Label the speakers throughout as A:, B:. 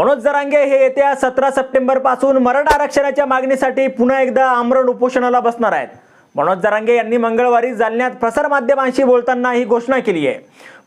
A: मनोज जरांगे हे येत्या सतरा सप्टेंबरपासून मराठा आरक्षणाच्या मागणीसाठी पुन्हा एकदा आमरण उपोषणाला बसणार आहेत. मनोज जरांगे यांनी मंगळवारी जालन्यात प्रसारमाध्यमांशी बोलताना ही घोषणा केली आहे.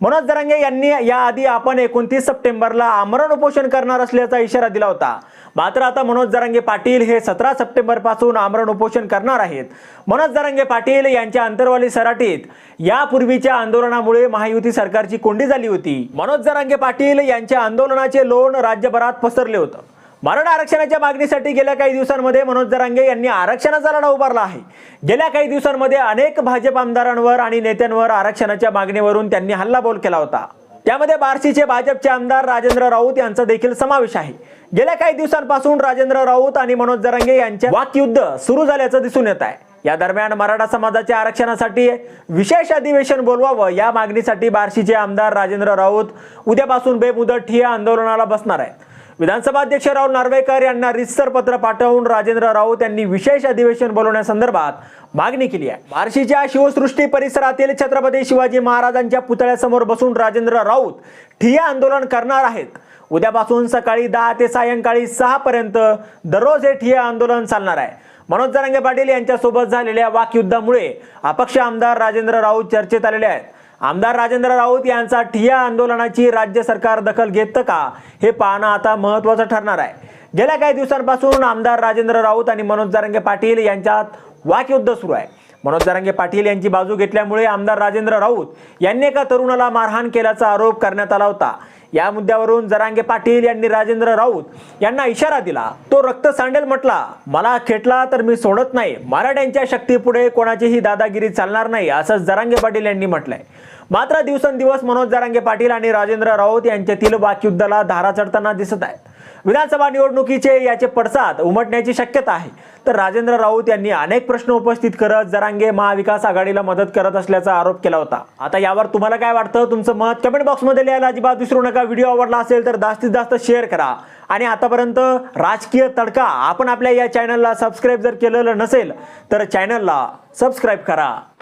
A: मनोज जरांगे यांनी याआधी आपण एकोणतीस सप्टेंबरला आमरण उपोषण करणार असल्याचा इशारा दिला होता. मात्र आता मनोज जरांगे पाटील हे सतरा सप्टेंबरपासून आमरण उपोषण करणार आहेत. मनोज जरांगे पाटील यांच्या अंतरवाली सराटीत यापूर्वीच्या आंदोलनामुळे महायुती सरकारची कोंडी झाली होती. मनोज जरांगे पाटील यांच्या आंदोलनाचे लोण राज्यभरात पसरले होतं. मराठा आरक्षणाच्या मागणीसाठी गेल्या काही दिवसांमध्ये मनोज जरांगे यांनी आरक्षणाचा लढा उभारला आहे. गेल्या काही दिवसांमध्ये अनेक भाजप आमदारांवर आणि नेत्यांवर आरक्षणाच्या मागणीवरून त्यांनी हल्लाबोल केला होता. त्यामध्ये बार्शीचे भाजपचे आमदार राजेंद्र राऊत यांचा देखील समावेश आहे. गेल्या काही दिवसांपासून राजेंद्र राऊत आणि मनोज जरांगे यांचे वाकयुद्ध सुरू झाल्याचं दिसून येत आहे. या दरम्यान मराठा समाजाच्या आरक्षणासाठी विशेष अधिवेशन बोलवावं या मागणीसाठी बार्शीचे आमदार राजेंद्र राऊत उद्यापासून बेमुदत ठिया आंदोलनाला बसणार आहेत. विधानसभा अध्यक्ष राव नार्वेकर यांना रितसर पत्र पाठवून राजेंद्र राऊत यांनी विशेष अधिवेशन बोलवण्यासंदर्भात मागणी केली आहे. बार्शीच्या शिवसृष्टी परिसरातील छत्रपती शिवाजी महाराजांच्या पुतळ्यासमोर बसून राजेंद्र राऊत ठिय्या आंदोलन करणार आहेत. उद्यापासून सकाळी दहा ते सायंकाळी सहा पर्यंत दररोज हे ठिय्या आंदोलन चालणार आहे. मनोज जरांगे पाटील यांच्यासोबत झालेल्या वाकयुद्धामुळे अपक्ष आमदार राजेंद्र राऊत चर्चेत आलेले आहेत. आमदार राजेंद्र राऊत यांचा ठिया आंदोलनाची राज्य सरकार दखल घेतं का? हे पाहणं आता महत्त्वाचं ठरणार आहे. गेल्या काही दिवसांपासून आमदार राजेंद्र राऊत आणि मनोज जारंगे पाटील यांच्यात वाकयुद्ध सुरू आहे. मनोज जरांगे पाटील यांची बाजू घेतल्यामुळे आमदार राजेंद्र राऊत यांनी एका तरुणाला मारहाण केल्याचा आरोप करण्यात आला होता. या मुद्द्यावरून जरांगे पाटील यांनी राजेंद्र राऊत यांना इशारा दिला. तो रक्त सांडेल म्हटला मला खेटला तर मी सोडत नाही. मराठ्यांच्या शक्तीपुढे कोणाचीही दादागिरी चालणार नाही असं जरांगे पाटील यांनी म्हटलंय. मात्र दिवसेंदिवस मनोज जरांगे पाटील आणि राजेंद्र राऊत यांच्यातील वाकयुद्धाला धारा चढताना दिसत आहेत. विधानसभा निवडणुकीचे याचे पडसाद उमटण्याची शक्यता आहे. तर राजेंद्र राऊत यांनी अनेक प्रश्न उपस्थित करत जरांगे महाविकास आघाडीला मदत करत असल्याचा आरोप केला होता. आता यावर तुम्हाला काय वाटतं? तुमचं मत कमेंट बॉक्समध्ये लिहायला अजिबात विसरू नका. व्हिडिओ आवडला असेल तर जास्तीत जास्त शेअर करा. आणि आतापर्यंत राजकीय तडका आपण आपल्या या चॅनलला सबस्क्राईब जर केलेलं नसेल तर चॅनलला सबस्क्राईब करा.